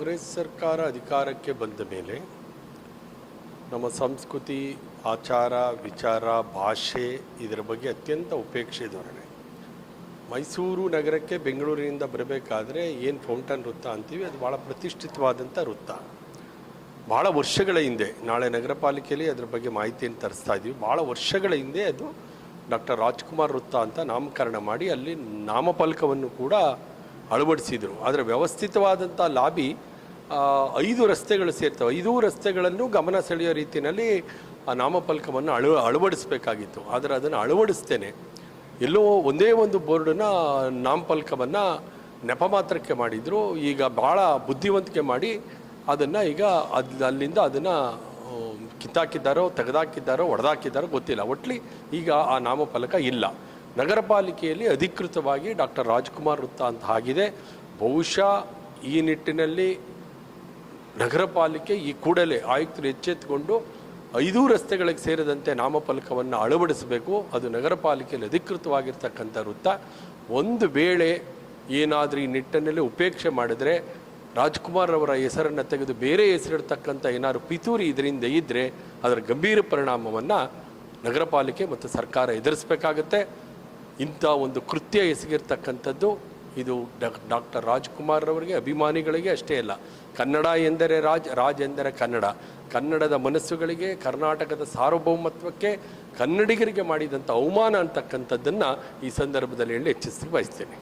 ಕಾಂಗ್ರೆಸ್ ಸರ್ಕಾರ ಅಧಿಕಾರಕ್ಕೆ ಬಂದ ಮೇಲೆ ನಮ್ಮ ಸಂಸ್ಕೃತಿ, ಆಚಾರ, ವಿಚಾರ, ಭಾಷೆ ಇದರ ಬಗ್ಗೆ ಅತ್ಯಂತ ಉಪೇಕ್ಷೆ ಧೋರಣೆ. ಮೈಸೂರು ನಗರಕ್ಕೆ ಬೆಂಗಳೂರಿನಿಂದ ಬರಬೇಕಾದ್ರೆ ಏನು ಫೌಂಟನ್ ವೃತ್ತ ಅಂತೀವಿ, ಅದು ಭಾಳ ಪ್ರತಿಷ್ಠಿತವಾದಂಥ ವೃತ್ತ. ಭಾಳ ವರ್ಷಗಳ ಹಿಂದೆ, ನಾಳೆ ನಗರ ಪಾಲಿಕೆಯಲ್ಲಿ ಅದರ ಬಗ್ಗೆ ಮಾಹಿತಿಯನ್ನು ತರಿಸ್ತಾ ಇದ್ದೀವಿ ಭಾಳ ವರ್ಷಗಳ ಹಿಂದೆ ಅದು ಡಾಕ್ಟರ್ ರಾಜ್ಕುಮಾರ್ ವೃತ್ತ ಅಂತ ನಾಮಕರಣ ಮಾಡಿ ಅಲ್ಲಿ ನಾಮಫಲಕವನ್ನು ಕೂಡ ಅಳವಡಿಸಿದರು. ಆದರೆ ವ್ಯವಸ್ಥಿತವಾದಂಥ ಲಾಬಿ ಐದು ರಸ್ತೆಗಳು ಸೇರ್ತವೆ. ಐದೂ ರಸ್ತೆಗಳನ್ನು ಗಮನ ಸೆಳೆಯೋ ರೀತಿಯಲ್ಲಿ ಆ ನಾಮಫಲಕವನ್ನು ಅಳ, ಅಳವಡಿಸಬೇಕಾಗಿತ್ತು. ಆದರೆ ಅದನ್ನು ಅಳವಡಿಸ್ತೇನೆ. ಎಲ್ಲೋ ಒಂದೇ ಒಂದು ಬೋರ್ಡನ್ನು ನಾಮಫಲಕವನ್ನು ನೆಪ ಮಾತ್ರಕ್ಕೆ ಮಾಡಿದರು. ಈಗ ಭಾಳ ಬುದ್ಧಿವಂತಿಕೆ ಮಾಡಿ ಅದನ್ನು ಈಗ ಅದು, ಅಲ್ಲಿಂದ ಅದನ್ನು ಕಿತ್ತಾಕಿದ್ದಾರೋ, ತೆಗೆದಾಕಿದ್ದಾರೋ, ಒಡೆದಾಕಿದ್ದಾರೋ ಗೊತ್ತಿಲ್ಲ. ಒಟ್ಲಿ ಈಗ ಆ ನಾಮಫಲಕ ಇಲ್ಲ. ನಗರ ಪಾಲಿಕೆಯಲ್ಲಿ ಅಧಿಕೃತವಾಗಿ ಡಾಕ್ಟರ್ ರಾಜ್ಕುಮಾರ್ ವೃತ್ತ ಅಂತ ಆಗಿದೆ. ಬಹುಶಃ ಈ ನಿಟ್ಟಿನಲ್ಲಿ ನಗರ ಪಾಲಿಕೆ ಈ ಕೂಡಲೇ ಆಯುಕ್ತರು ಎಚ್ಚೆತ್ತುಕೊಂಡು ಐದೂ ರಸ್ತೆಗಳಿಗೆ ಸೇರಿದಂತೆ ನಾಮಫಲಕವನ್ನು ಅಳವಡಿಸಬೇಕು. ಅದು ನಗರ ಪಾಲಿಕೆಯಲ್ಲಿ ಅಧಿಕೃತವಾಗಿರ್ತಕ್ಕಂಥ ವೃತ್ತ. ಒಂದು ವೇಳೆ ಏನಾದರೂ ಈ ನಿಟ್ಟಿನಲ್ಲಿ ಉಪೇಕ್ಷೆ ಮಾಡಿದರೆ ರಾಜ್ಕುಮಾರ್ ಅವರ ಹೆಸರನ್ನು ತೆಗೆದು ಬೇರೆ ಹೆಸರಿಡ್ತಕ್ಕಂಥ ಏನಾದರೂ ಪಿತೂರಿ ಇದರಿಂದ ಇದ್ದರೆ ಅದರ ಗಂಭೀರ ಪರಿಣಾಮವನ್ನು ನಗರ ಪಾಲಿಕೆ ಮತ್ತು ಸರ್ಕಾರ ಎದುರಿಸಬೇಕಾಗತ್ತೆ. ಇಂಥ ಒಂದು ಕೃತ್ಯ ಎಸಗಿರ್ತಕ್ಕಂಥದ್ದು ಇದು ಡಾಕ್ಟರ್ ರಾಜ್ಕುಮಾರ್ ಅವರಿಗೆ ಅಭಿಮಾನಿಗಳಿಗೆ ಅಷ್ಟೇ ಅಲ್ಲ. ಕನ್ನಡ ಎಂದರೆ ರಾಜ್ ರಾಜ್ ಎಂದರೆ ಕನ್ನಡ. ಕನ್ನಡದ ಮನಸ್ಸುಗಳಿಗೆ, ಕರ್ನಾಟಕದ ಸಾರ್ವಭೌಮತ್ವಕ್ಕೆ ಕನ್ನಡಿಗರಿಗೆ ಮಾಡಿದಂಥ ಅವಮಾನ ಅಂತಕ್ಕಂಥದ್ದನ್ನು ಈ ಸಂದರ್ಭದಲ್ಲಿ ಹೇಳಿ ಹೆಚ್ಚಿಸಿ ಬಯಸ್ತೇನೆ